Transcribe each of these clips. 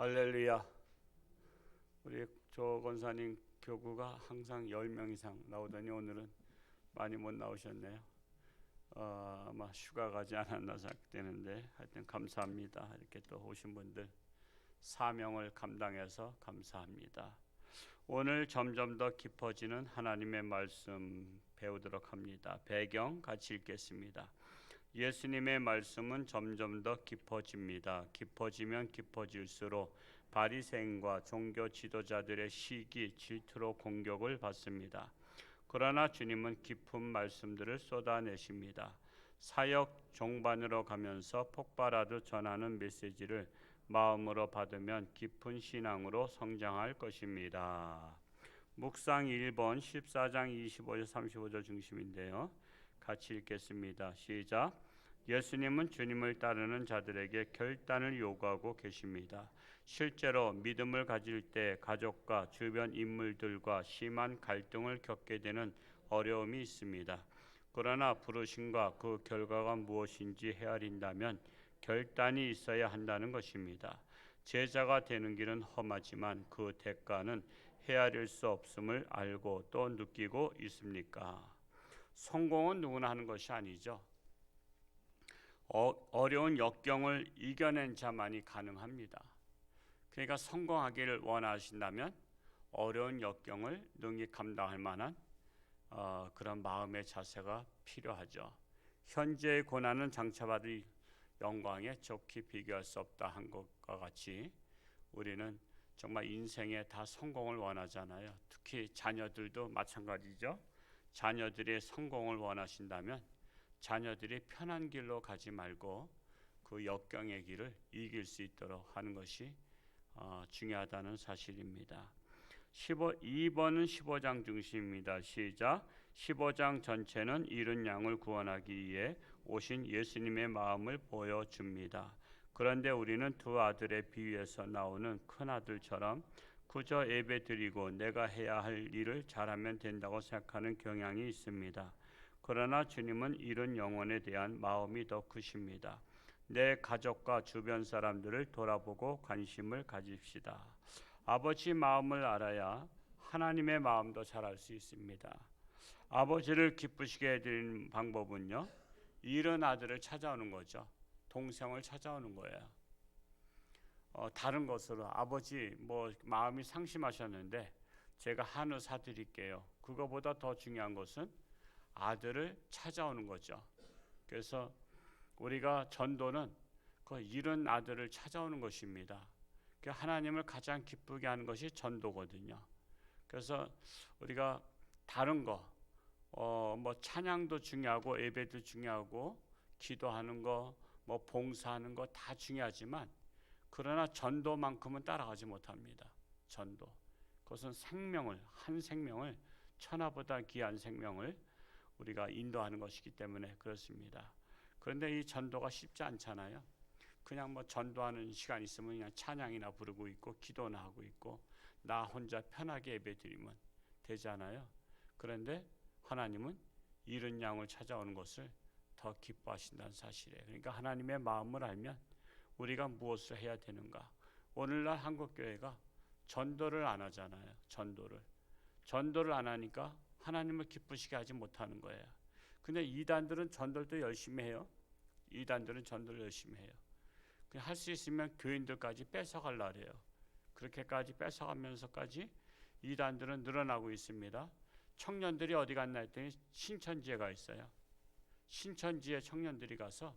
할렐루야. 우리 조 권사님 교구가 항상 10명 이상 나오더니 오늘은 많이 못 나오셨네요. 어, 아마 휴가 가지 않았나 생각되는데 하여튼 감사합니다. 이렇게 또 오신 분들 사명을 감당해서 감사합니다. 오늘 점점 더 깊어지는 하나님의 말씀 배우도록 합니다. 배경 같이 읽겠습니다. 예수님의 말씀은 점점 더 깊어집니다. 깊어지면 깊어질수록 바리새인과 종교 지도자들의 시기, 질투로 공격을 받습니다. 그러나 주님은 깊은 말씀들을 쏟아내십니다. 사역 종반으로 가면서 폭발하듯 전하는 메시지를 마음으로 받으면 깊은 신앙으로 성장할 것입니다. 묵상 1번 14장 25절 35절 중심인데요. 같이 읽겠습니다. 시작. 예수님은 주님을 따르는 자들에게 결단을 요구하고 계십니다. 실제로 믿음을 가질 때 가족과 주변 인물들과 심한 갈등을 겪게 되는 어려움이 있습니다. 그러나 부르심과 그 결과가 무엇인지 헤아린다면 결단이 있어야 한다는 것입니다. 제자가 되는 길은 험하지만 그 대가는 헤아릴 수 없음을 알고 또 느끼고 있습니까? 성공은 누구나 하는 것이 아니죠. 어, 려운 역경을 이겨낸 자만이 가능합니다. 그러니까 성공하기를 원하신다면 어려운 역경을 능히 감당할 만한 어, 그런 마음의 자세가 필요하죠. 현재의 고난은 장차받을 영광에 좋게 비교할 수 없다 한 것과 같이 우리는 정말 인생에 다 성공을 원하잖아요. 특히 자녀들도 마찬가지죠. 자녀들의 성공을 원하신다면 자녀들이 편한 길로 가지 말고 그 역경의 길을 이길 수 있도록 하는 것이 어, 중요하다는 사실입니다. 15, 2번은 15장 중심입니다. 시작. 15장 전체는 잃은 양을 구원하기 위해 오신 예수님의 마음을 보여줍니다. 그런데 우리는 두 아들의 비유에서 나오는 큰 아들처럼 그저 예배 드리고 내가 해야 할 일을 잘하면 된다고 생각하는 경향이 있습니다. 그러나 주님은 이런 영혼에 대한 마음이 더 크십니다. 내 가족과 주변 사람들을 돌아보고 관심을 가집시다. 아버지 마음을 알아야 하나님의 마음도 잘 알 수 있습니다. 아버지를 기쁘시게 해드리는 방법은요, 잃은 아들을 찾아오는 거죠. 동생을 찾아오는 거예요. 어, 다른 것으로 아버지 뭐 마음이 상심하셨는데 제가 한우 사드릴게요. 그거보다 더 중요한 것은 아들을 찾아오는 거죠. 그래서 우리가 전도는 그 잃은 아들을 찾아오는 것입니다. 그 하나님을 가장 기쁘게 하는 것이 전도거든요. 그래서 우리가 다른 거, 어, 뭐 찬양도 중요하고 예배도 중요하고 기도하는 거, 뭐 봉사하는 거 다 중요하지만 그러나 전도만큼은 따라가지 못합니다. 전도. 그것은 생명을 한 생명을 천하보다 귀한 생명을 우리가 인도하는 것이기 때문에 그렇습니다. 그런데 이 전도가 쉽지 않잖아요. 그냥 뭐 전도하는 시간 있으면 그냥 찬양이나 부르고 있고 기도나 하고 있고 나 혼자 편하게 예배드리면 되잖아요. 그런데 하나님은 이런 양을 찾아오는 것을 더 기뻐하신다는 사실이에요. 그러니까 하나님의 마음을 알면 우리가 무엇을 해야 되는가? 오늘날 한국 교회가 전도를 안 하잖아요. 전도를 전도를 안 하니까 하나님을 기쁘시게 하지 못하는 거예요. 근데 이단들은 전도도 열심히 해요. 이단들은 전도를 열심히 해요. 할 수 있으면 교인들까지 뺏어갈라 그래요. 그렇게까지 뺏어가면서까지 이단들은 늘어나고 있습니다. 청년들이 어디 갔나 했더니 신천지에 가 있어요. 신천지에 청년들이 가서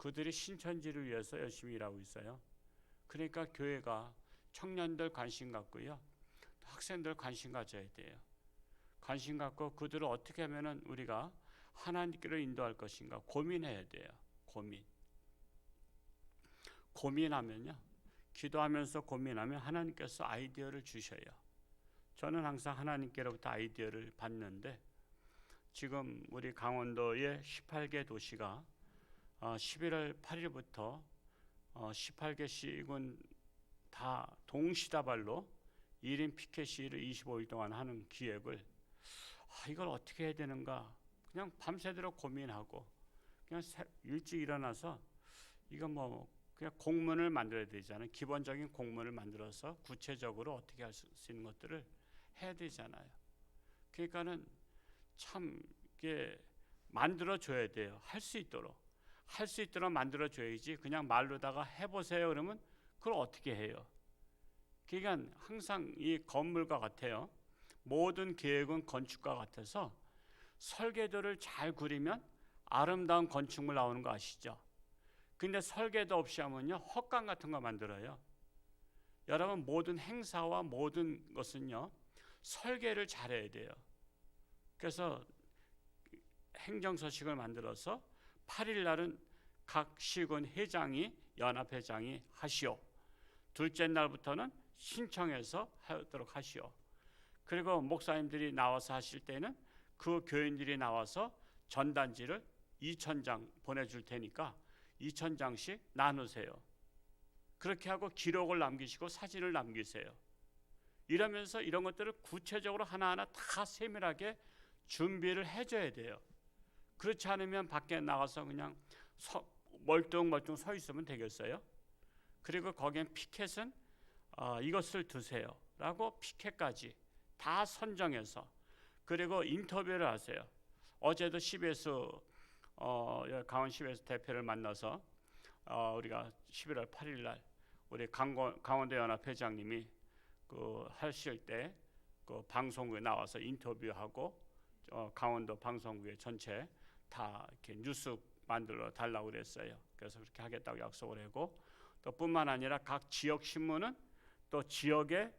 그들이 신천지를 위해서 열심히 일하고 있어요. 그러니까 교회가 청년들 관심 갖고요. 학생들 관심 가져야 돼요. 관심 갖고 그들을 어떻게 하면은 우리가 하나님께로 인도할 것인가 고민해야 돼요. 고민. 고민하면요. 기도하면서 고민하면 하나님께서 아이디어를 주셔요. 저는 항상 하나님께로부터 아이디어를 받는데 지금 우리 강원도의 18개 도시가 11월 어, 8일부터 18개 어, 시군 다 동시다발로 1인 피켓 시위를 25일 동안 하는 기획을 아, 이걸 어떻게 해야 되는가 그냥 밤새도록 고민하고 그냥 일찍 일어나서 이거 뭐 그냥 공문을 만들어야 되잖아요. 기본적인 공문을 만들어서 구체적으로 어떻게 할 수 있는 것들을 해야 되잖아요. 그러니까는 참 이게 만들어 줘야 돼요. 할 수 있도록 할 수 있도록 만들어 줘야지 그냥 말로다가 해보세요 그러면 그걸 어떻게 해요? 그러니까 항상 이 건물과 같아요. 모든 계획은 건축과 같아서 설계도를 잘 그리면 아름다운 건축물 나오는 거 아시죠? 근데 설계도 없이 하면요 헛간 같은 거 만들어요. 여러분 모든 행사와 모든 것은요 설계를 잘해야 돼요. 그래서 행정서식을 만들어서 8일 날은 각 시군 회장이 연합회장이 하시오. 둘째 날부터는 신청해서 하도록 하시오. 그리고 목사님들이 나와서 하실 때는 그 교인들이 나와서 전단지를 2천 장 보내줄 테니까 2천 장씩 나누세요. 그렇게 하고 기록을 남기시고 사진을 남기세요. 이러면서 이런 것들을 구체적으로 하나하나 다 세밀하게 준비를 해줘야 돼요. 그렇지 않으면 밖에 나가서 그냥 서, 멀뚱멀뚱 서 있으면 되겠어요? 그리고 거기엔 피켓은 어, 이것을 두세요라고 피켓까지 다 선정해서 그리고 인터뷰를 하세요. 어제도 CBS 어, 강원 CBS 대표를 만나서 어, 우리가 11월 8일 날 우리 강원, 강원도 연합 회장님이 그 하실 때 그 방송국에 나와서 인터뷰하고 어, 강원도 방송국에 전체 다 이렇게 뉴스 만들어 달라고 그랬어요. 그래서 그렇게 하겠다고 약속을 하고 또 뿐만 아니라 각 지역 신문은 또 지역의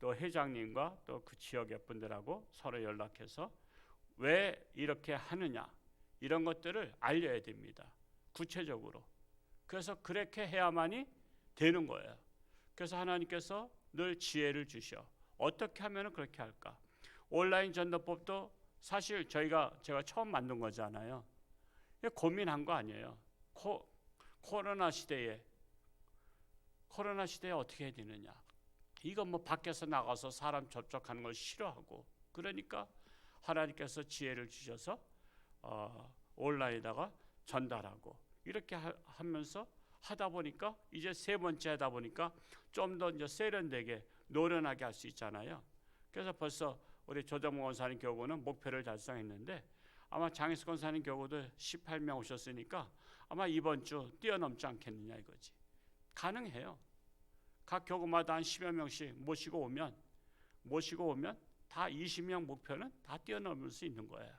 또 회장님과 또 그 지역의 분들하고 서로 연락해서 왜 이렇게 하느냐 이런 것들을 알려야 됩니다. 구체적으로. 그래서 그렇게 해야만이 되는 거예요. 그래서 하나님께서 늘 지혜를 주셔. 어떻게 하면 그렇게 할까? 온라인 전도법도 사실 저희가 제가 처음 만든 거잖아요. 고민한 거 아니에요. 코, 코로나 시대에 코로나 시대에 어떻게 해야 되느냐? 이건 뭐 밖에서 나가서 사람 접촉하는 걸 싫어하고 그러니까 하나님께서 지혜를 주셔서 어, 온라인에다가 전달하고 이렇게 하, 하면서 하다 보니까 이제 세 번째 하다 보니까 좀 더 이제 세련되게 노련하게 할 수 있잖아요. 그래서 벌써 우리 조정모 원사님 교구는 목표를 달성했는데 아마 장희수 권사님 교구도 18명 오셨으니까 아마 이번 주 뛰어넘지 않겠느냐 이거지. 가능해요. 각 교구마다 한 10여 명씩 모시고 오면 모시고 오면 다 20명 목표는 다 뛰어넘을 수 있는 거예요.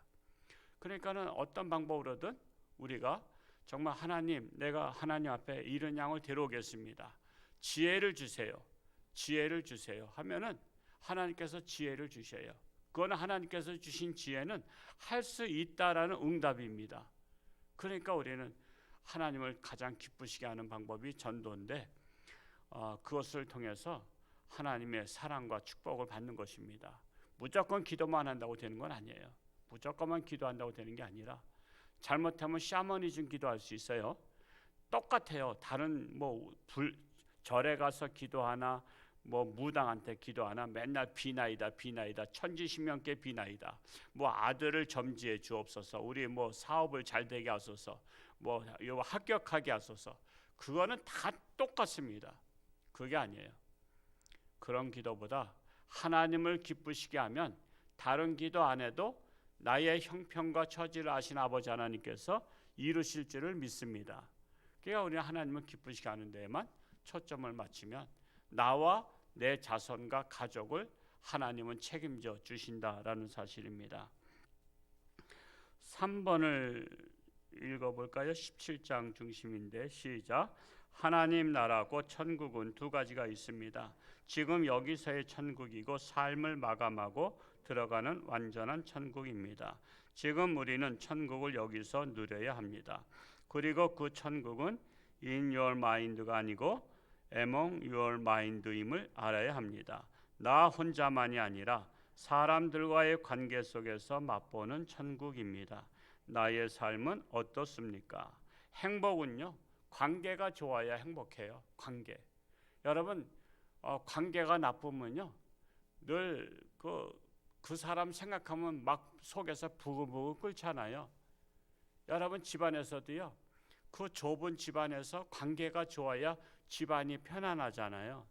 그러니까는 어떤 방법으로든 우리가 정말 하나님 내가 하나님 앞에 이런 양을 데려오겠습니다. 지혜를 주세요. 지혜를 주세요. 하면은 하나님께서 지혜를 주셔요. 그거는 하나님께서 주신 지혜는 할 수 있다라는 응답입니다. 그러니까 우리는 하나님을 가장 기쁘시게 하는 방법이 전도인데 어, 그것을 통해서 하나님의 사랑과 축복을 받는 것입니다. 무조건 기도만 한다고 되는 건 아니에요. 무조건만 기도한다고 되는 게 아니라 잘못하면 샤머니즘 기도할 수 있어요. 똑같아요. 다른 뭐 불, 절에 가서 기도하나 뭐 무당한테 기도 하나 맨날 비나이다 비나이다. 천지신명께 비나이다. 뭐 아들을 점지해 주옵소서. 우리 뭐 사업을 잘 되게 하소서. 뭐 합격하게 하소서. 그거는 다 똑같습니다. 그게 아니에요. 그런 기도보다 하나님을 기쁘시게 하면 다른 기도 안 해도 나의 형편과 처지를 아신 아버지 하나님께서 이루실 줄을 믿습니다. 그러니까 우리는 하나님을 기쁘시게 하는 데에만 초점을 맞추면 나와 내 자손과 가족을 하나님은 책임져 주신다라는 사실입니다. 3번을 읽어볼까요? 17장 중심인데 시작. 하나님 나라고 천국은 두 가지가 있습니다. 지금 여기서의 천국이고 삶을 마감하고 들어가는 완전한 천국입니다. 지금 우리는 천국을 여기서 누려야 합니다. 그리고 그 천국은 in your mind가 아니고 among your mind임을 알아야 합니다. 나 혼자만이 아니라 사람들과의 관계 속에서 맛보는 천국입니다. 나의 삶은 어떻습니까? 행복은요. 관계가 좋아야 행복해요. 관계. 여러분 어, 관계가 나쁘면요. 늘그 그 사람 생각하면 막 속에서 부글부글 끓잖아요. 여러분 집안에서도요. 그 좁은 집안에서 관계가 좋아야 집안이 편안하잖아요.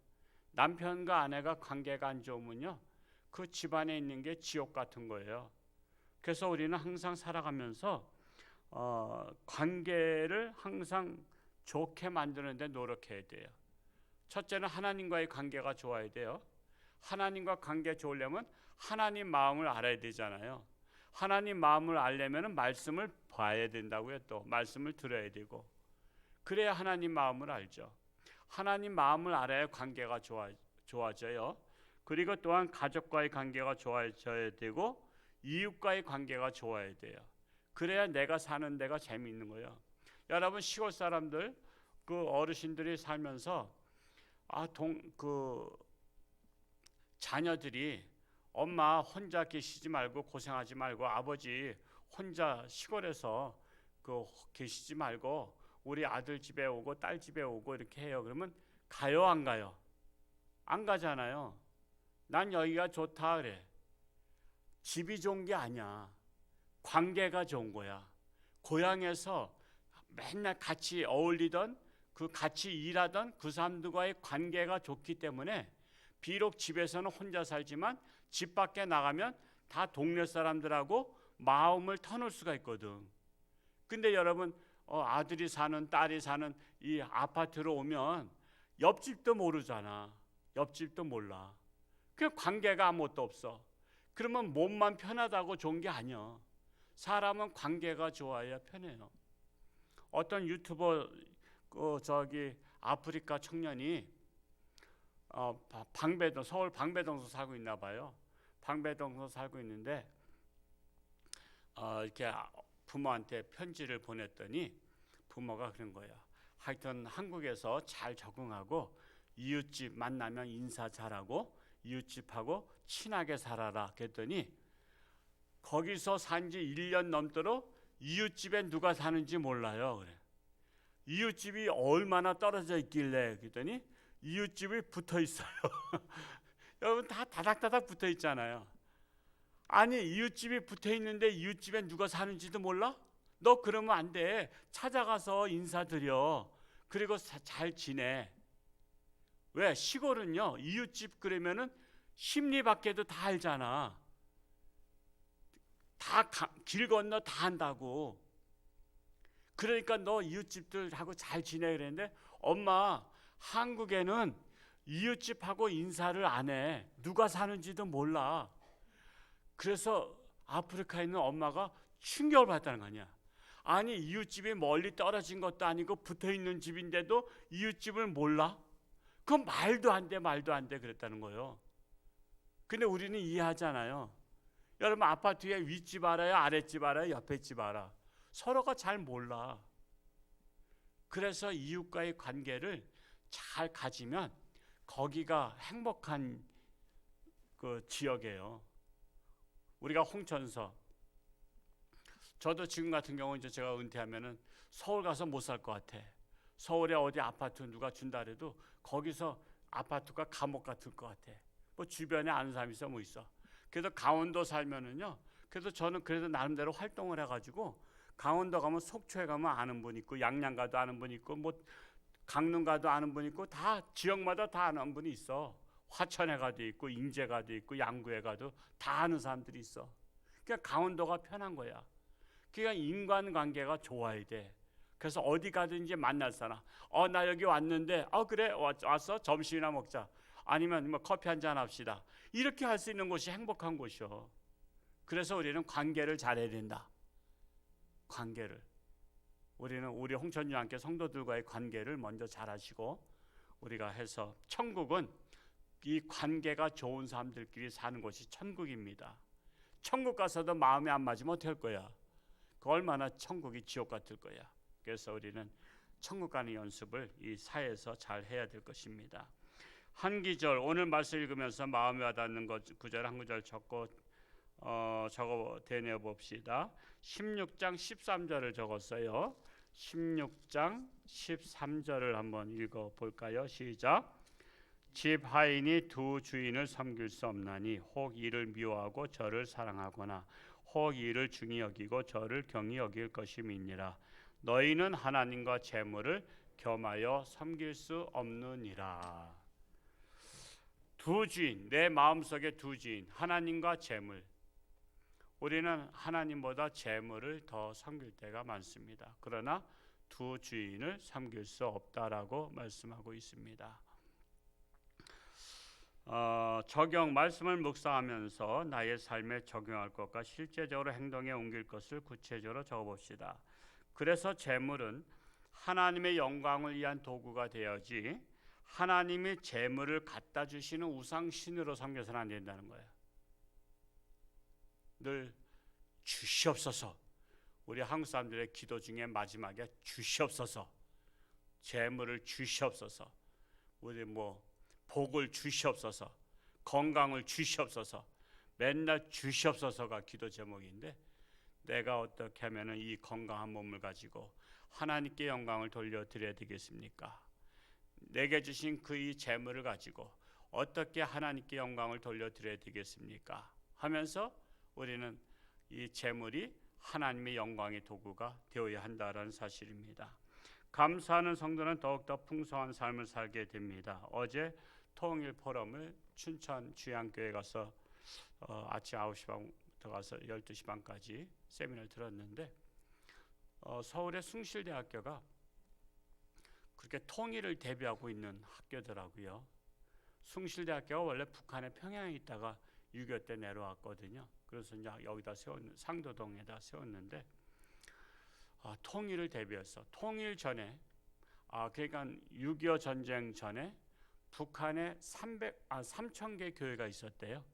남편과 아내가 관계가 안 좋으면요. 그 집안에 있는 게 지옥 같은 거예요. 그래서 우리는 항상 살아가면서 어, 관계를 항상 좋게 만드는데 노력해야 돼요. 첫째는 하나님과의 관계가 좋아야 돼요. 하나님과 관계 좋으려면 하나님 마음을 알아야 되잖아요. 하나님 마음을 알려면 말씀을 봐야 된다고요. 또 말씀을 들어야 되고 그래야 하나님 마음을 알죠. 하나님 마음을 알아야 관계가 좋아 좋아져요. 그리고 또한 가족과의 관계가 좋아져야 되고 이웃과의 관계가 좋아야 돼요. 그래야 내가 사는 데가 재미있는 거예요. 여러분 시골 사람들 그 어르신들이 살면서 아 동 그 자녀들이 엄마 혼자 계시지 말고 고생하지 말고 아버지 혼자 시골에서 그 계시지 말고 우리 아들 집에 오고 딸 집에 오고 이렇게 해요. 그러면 가요 안 가요? 안 가잖아요. 난 여기가 좋다 그래. 집이 좋은 게 아니야. 관계가 좋은 거야. 고향에서 맨날 같이 어울리던 그 같이 일하던 그 사람들과의 관계가 좋기 때문에 비록 집에서는 혼자 살지만 집 밖에 나가면 다 동네 사람들하고 마음을 터놓을 수가 있거든. 근데 여러분 어, 아들이 사는 딸이 사는 이 아파트로 오면 옆집도 모르잖아. 옆집도 몰라. 그 관계가 아무것도 없어. 그러면 몸만 편하다고 좋은 게 아니야. 사람은 관계가 좋아야 편해요. 어떤 유튜버 그 저기 아프리카 청년이 어, 방배동 서울 방배동서 살고 있나 봐요. 방배동서 살고 있는데 어, 이렇게 부모한테 편지를 보냈더니 부모가 그런 거야. 하여튼 한국에서 잘 적응하고 이웃집 만나면 인사 잘하고 이웃집하고 친하게 살아라 그랬더니 거기서 산 지 1년 넘도록 이웃집에 누가 사는지 몰라요. 그래. 이웃집이 얼마나 떨어져 있길래 그랬더니 이웃집이 붙어 있어요. 여러분 다 다닥다닥 붙어 있잖아요. 아니 이웃집이 붙어 있는데 이웃집에 누가 사는지도 몰라? 너 그러면 안 돼. 찾아가서 인사드려. 그리고 사- 잘 지내. 왜 시골은요 이웃집 그러면은 심리 밖에도 다 알잖아. 다 길 건너 다 한다고. 그러니까 너 이웃집들하고 잘 지내 그랬는데 엄마 한국에는 이웃집하고 인사를 안 해. 누가 사는지도 몰라. 그래서 아프리카에 있는 엄마가 충격을 받았다는 거 아니야. 아니 이웃집이 멀리 떨어진 것도 아니고 붙어 있는 집인데도 이웃집을 몰라? 그건 말도 안 돼, 말도 안 돼 그랬다는 거예요. 근데 우리는 이해하잖아요. 여러분 아파트에 윗집 알아요, 아랫집 알아요, 옆에 집 알아. 서로가 잘 몰라. 그래서 이웃과의 관계를 잘 가지면 거기가 행복한 그 지역이에요. 우리가 홍천서 저도 지금 같은 경우 이제 제가 은퇴하면은 서울 가서 못 살 것 같아. 서울에 어디 아파트 누가 준다 그래도 거기서 아파트가 감옥 같을 것 같아. 뭐 주변에 아는 사람이 있어 뭐 있어. 그래서 강원도 살면은요. 그래서 저는 그래도 나름대로 활동을 해가지고 강원도 가면 속초에 가면 아는 분 있고 양양 가도 아는 분 있고 뭐 강릉 가도 아는 분 있고 다 지역마다 다 아는 분이 있어. 화천에 가도 있고 인제 가도 있고 양구에 가도 다 아는 사람들이 있어. 그러니까 강원도가 편한 거야. 그러니까 인간관계가 좋아야 돼. 그래서 어디 가든지 만날 사람. 어 나 여기 왔는데 어 그래 왔, 왔어 점심이나 먹자. 아니면 뭐 커피 한 잔 합시다. 이렇게 할 수 있는 곳이 행복한 곳이요. 그래서 우리는 관계를 잘해야 된다. 관계를 우리는 우리 홍천유 함께 성도들과의 관계를 먼저 잘하시고 우리가 해서 천국은 이 관계가 좋은 사람들끼리 사는 곳이 천국입니다. 천국 가서도 마음에 안 맞으면 어떡할 거야? 그 얼마나 천국이 지옥 같을 거야. 그래서 우리는 천국 가는 연습을 이 사회에서 잘 해야 될 것입니다. 한 기절 오늘 말씀 읽으면서 마음에 와닿는 것 구절 한 구절 적고 어, 적어 대내어 봅시다. 16장 13절을 적었어요. 16장 13절을 한번 읽어 볼까요? 시작. 집 하인이 두 주인을 섬길 수 없나니 혹 이를 미워하고 저를 사랑하거나 혹 이를 중히 여기고 저를 경히 여길 것임이니라. 너희는 하나님과 재물을 겸하여 섬길 수 없느니라. 두 주인, 내 마음속에 두 주인, 하나님과 재물. 우리는 하나님보다 재물을 더 섬길 때가 많습니다. 그러나 두 주인을 섬길 수 없다라고 말씀하고 있습니다. 어, 적용 말씀을 묵상하면서 나의 삶에 적용할 것과 실제적으로 행동에 옮길 것을 구체적으로 적어봅시다. 그래서 재물은 하나님의 영광을 위한 도구가 되어지 하나님이 재물을 갖다 주시는 우상 신으로 섬겨서는 안 된다는 거예요. 늘 주시옵소서. 우리 한국 사람들의 기도 중에 마지막에 주시옵소서. 재물을 주시옵소서. 우리 뭐 복을 주시옵소서. 건강을 주시옵소서. 맨날 주시옵소서가 기도 제목인데 내가 어떻게 하면은 이 건강한 몸을 가지고 하나님께 영광을 돌려드려야 되겠습니까? 내게 주신 그 이 재물을 가지고 어떻게 하나님께 영광을 돌려드려야 되겠습니까? 하면서 우리는 이 재물이 하나님의 영광의 도구가 되어야 한다라는 사실입니다. 감사하는 성도는 더욱더 풍성한 삶을 살게 됩니다. 어제 통일 포럼을 춘천 주양교회 가서 어, 아침 9시 반부터 가서 12시 반까지 세미나를 들었는데 어, 서울의 숭실대학교가 그렇게 통일을 대비하고 있는 학교더라고요. 숭실대학교가 원래 북한의 평양에 있다가 6.25 때 내려왔거든요. 그래서 이제 여기다 세웠 상도동에다 세웠는데 아, 통일을 대비해서 통일 전에 아 그러니까 6.25 전쟁 전에 북한에 300, 아 3천 개 교회가 있었대요.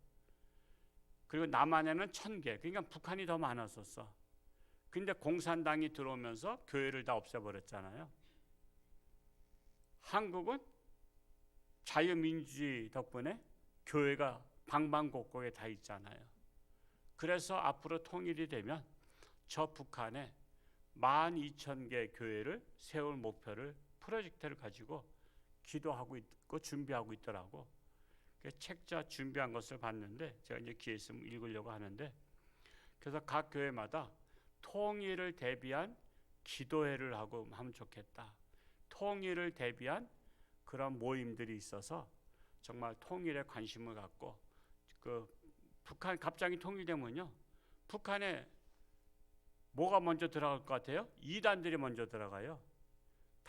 그리고 남한에는 1,000개. 그러니까 북한이 더 많았었어. 근데 공산당이 들어오면서 교회를 다 없애버렸잖아요. 한국은 자유민주주의 덕분에 교회가 방방곡곡에 다 있잖아요. 그래서 앞으로 통일이 되면 저 북한에 12,000개 교회를 세울 목표를 프로젝트를 가지고 기도하고 있고 준비하고 있더라고. 그 책자 준비한 것을 봤는데 제가 이제 기회 있으면 읽으려고 하는데 그래서 각 교회마다 통일을 대비한 기도회를 하고 하면 좋겠다. 통일을 대비한 그런 모임들이 있어서 정말 통일에 관심을 갖고 그 북한 갑자기 통일되면요 북한에 뭐가 먼저 들어갈 것 같아요? 이단들이 먼저 들어가요.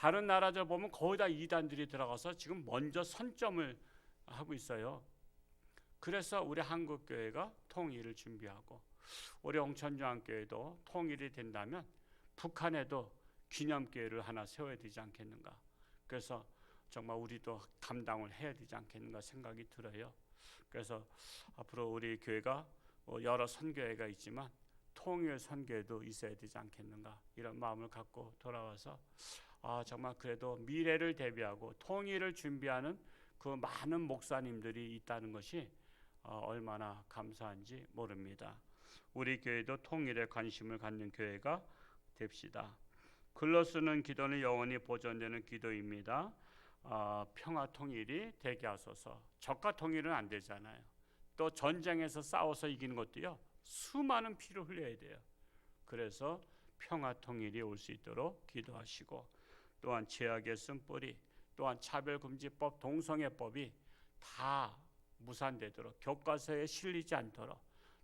다른 나라들 보면 거의 다 이단들이 들어가서 지금 먼저 선점을 하고 있어요. 그래서 우리 한국 교회가 통일을 준비하고 우리 홍천중앙교회도 통일이 된다면 북한에도 기념교회를 하나 세워야 되지 않겠는가. 그래서 정말 우리도 감당을 해야 되지 않겠는가 생각이 들어요. 그래서 앞으로 우리 교회가 뭐 여러 선교회가 있지만 통일 선교회도 있어야 되지 않겠는가 이런 마음을 갖고 돌아와서 아 정말 그래도 미래를 대비하고 통일을 준비하는 그 많은 목사님들이 있다는 것이 어, 얼마나 감사한지 모릅니다. 우리 교회도 통일에 관심을 갖는 교회가 됩시다. 글로 쓰는 기도는 영원히 보존되는 기도입니다. 어, 평화 통일이 되게 하소서. 적과 통일은 안 되잖아요. 또 전쟁에서 싸워서 이기는 것도요. 수많은 피를 흘려야 돼요. 그래서 평화 통일이 올 수 있도록 기도하시고 또한 죄악의 쓴뿌리 또한 차별금지법 동성애법이 다 무산되도록 교과서에 실리지 않도록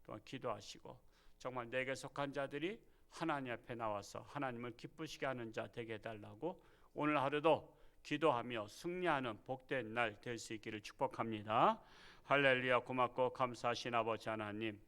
또한 기도하시고 정말 내게 속한 자들이 하나님 앞에 나와서 하나님을 기쁘시게 하는 자 되게 해달라고 오늘 하루도 기도하며 승리하는 복된 날 될 수 있기를 축복합니다. 할렐루야 고맙고 감사하신 아버지 하나님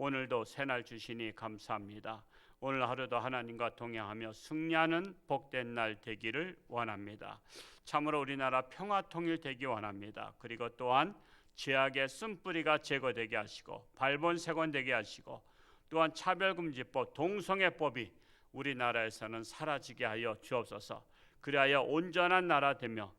오늘도 새날 주시니 감사합니다. 오늘 하루도 하나님과 동행하며 승리하는 복된 날 되기를 원합니다. 참으로 우리나라 평화 통일 되기 원합니다. 그리고 또한 죄악의 쓴뿌리가 제거되게 하시고 발본색원 되게 하시고 또한 차별금지법 동성애법이 우리나라에서는 사라지게 하여 주옵소서. 그리하여 온전한 나라 되며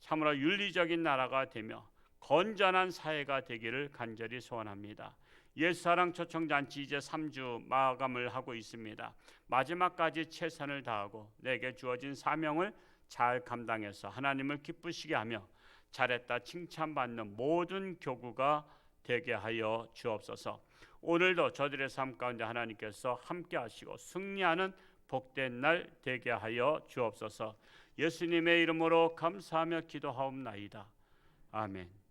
참으로 윤리적인 나라가 되며 건전한 사회가 되기를 간절히 소원합니다. 옛사랑 초청잔치 이제 3주 마감을 하고 있습니다. 마지막까지 최선을 다하고 내게 주어진 사명을 잘 감당해서 하나님을 기쁘시게 하며 잘했다 칭찬받는 모든 교구가 되게 하여 주옵소서. 오늘도 저들의 삶 가운데 하나님께서 함께 하시고 승리하는 복된 날 되게 하여 주옵소서. 예수님의 이름으로 감사하며 기도하옵나이다. 아멘.